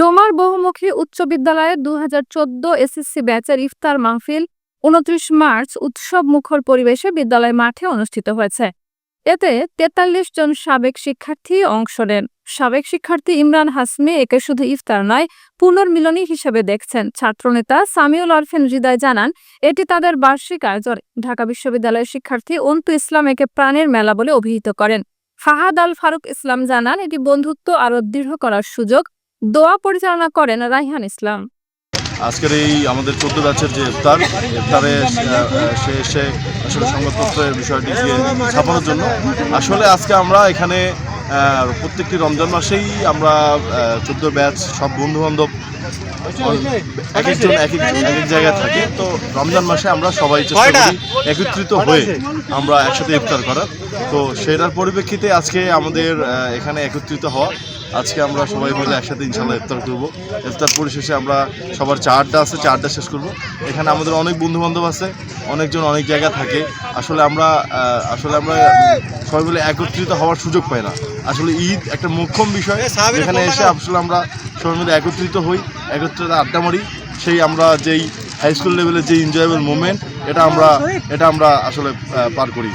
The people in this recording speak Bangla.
ডোমার বহুমুখী উচ্চ বিদ্যালয়ে দু হাজার চোদ্দ এসএসসি ব্যাচের ইফতার মাহফিল উনত্রিশ মার্চ উৎসব মুখর পরিবেশে বিদ্যালয় মাঠে অনুষ্ঠিত হয়েছে। এতে তেতাল্লিশ জন সাবেক শিক্ষার্থী অংশ নেন। সাবেক শিক্ষার্থী ইমরান হাসমি একে শুধু ইফতার নয়, পুনর্মিলনী হিসেবে দেখছেন। ছাত্রনেতা সামিউল আরফিন হৃদয় জানান, এটি তাদের বার্ষিক আয়োজন। ঢাকা বিশ্ববিদ্যালয়ের শিক্ষার্থী অন্তু ইসলাম একে প্রাণের মেলা বলে অভিহিত করেন। ফাহাদ আল ফারুক ইসলাম জানান, এটি বন্ধুত্ব আরও দৃঢ় করার সুযোগ। দোয়া পরিচালনা করেন রাইহান ইসলাম। আজকের এই আমাদের চোদ্দ ব্যাচের যে ইফতার, ইফতারে সে এসে আসলে সংবাদপত্রের বিষয়টি ছাপানোর জন্য। আসলে আজকে আমরা এখানে প্রত্যেকটি রমজান মাসেই আমরা চোদ্দ ব্যাচ সব বন্ধু বান্ধব এক একজন এক এক এক এক জায়গায় থাকে। তো রমজান মাসে আমরা সবাই চেষ্টা করি একত্রিত হয়ে আমরা একসাথে ইফতার করার। তো সেটার পরিপ্রেক্ষিতে আজকে আমাদের এখানে একত্রিত হওয়া। আজকে আমরা সবাই মিলে একসাথে ইনশাল্লাহ ইফতার করব। ইফতার পরিশেষে আমরা সবার চারটা আছে চারটা শেষ করব। এখানে আমাদের অনেক বন্ধু বান্ধব আছে অনেকজন অনেক জায়গা থাকে। আসলে আমরা আসলে আমরা সবাই মিলে একত্রিত হওয়ার সুযোগ পাই না। আসলে ঈদ একটা মোক্ষম বিষয়। এখানে এসে আসলে আমরা সবাই মিলে একত্রিত হই একত্রিত আড্ডা মারি। সেই আমরা যেই হাই স্কুল লেভেলের যে এনজয়েবল মুভমেন্ট এটা আমরা এটা আমরা আসলে পার করি।